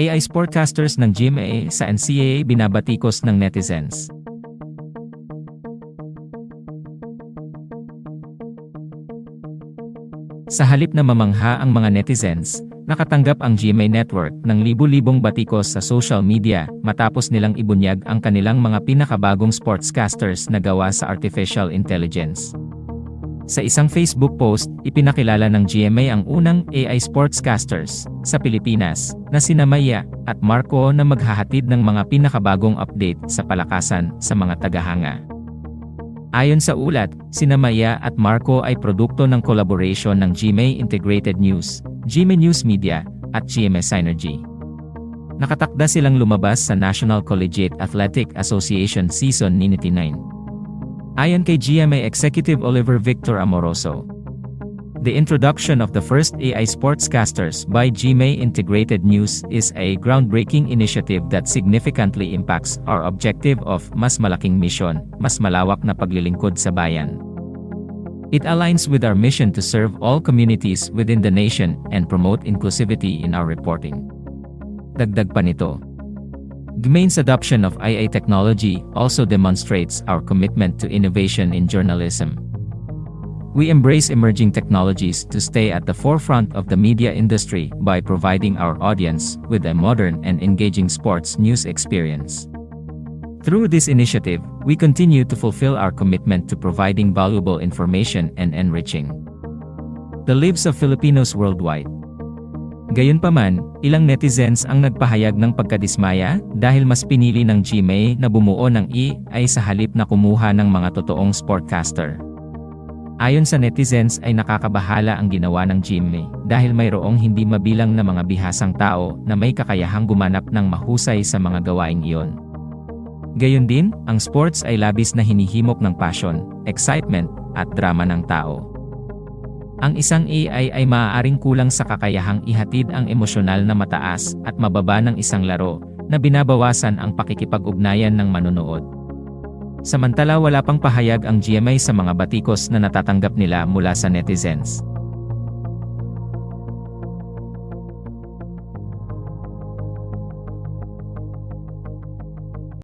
AI sportcasters ng GMA sa NCAA binabatikos ng netizens. Sa halip na mamangha ang mga netizens, nakatanggap ang GMA Network ng libu-libong batikos sa social media matapos nilang ibunyag ang kanilang mga pinakabagong sportscasters na gawa sa artificial intelligence. Sa isang Facebook post, ipinakilala ng GMA ang unang AI sportscasters sa Pilipinas na sina Maya at Marco na maghahatid ng mga pinakabagong update sa palakasan sa mga tagahanga. Ayon sa ulat, sina Maya at Marco ay produkto ng collaboration ng GMA Integrated News, GMA News Media, at GMA Synergy. Nakatakda silang lumabas sa National Collegiate Athletic Association Season 99. Ayon kay GMA Executive Oliver Victor Amoroso, The introduction of the first AI sportscasters by GMA Integrated News is a groundbreaking initiative that significantly impacts our objective of mas malaking mission, mas malawak na paglilingkod sa bayan. It aligns with our mission to serve all communities within the nation and promote inclusivity in our reporting. Dagdag pa nito, GMAIN's adoption of AI technology also demonstrates our commitment to innovation in journalism. We embrace emerging technologies to stay at the forefront of the media industry by providing our audience with a modern and engaging sports news experience. Through this initiative, we continue to fulfill our commitment to providing valuable information and enriching the lives of Filipinos worldwide. Gayunpaman, ilang netizens ang nagpahayag ng pagkadismaya dahil mas pinili ng GMA na bumuo ng AI sa halip na kumuha ng mga totoong sportcaster. Ayon sa netizens ay nakakabahala ang ginawa ng Jimmy dahil mayroong hindi mabilang na mga bihasang tao na may kakayahang gumanap ng mahusay sa mga gawaing iyon. Gayon din, ang sports ay labis na hinihimok ng passion, excitement, at drama ng tao. Ang isang AI ay maaaring kulang sa kakayahang ihatid ang emosyonal na mataas at mababa ng isang laro na binabawasan ang pakikipag-ugnayan ng manonood. Samantala wala pang pahayag ang GMA sa mga batikos na natatanggap nila mula sa netizens.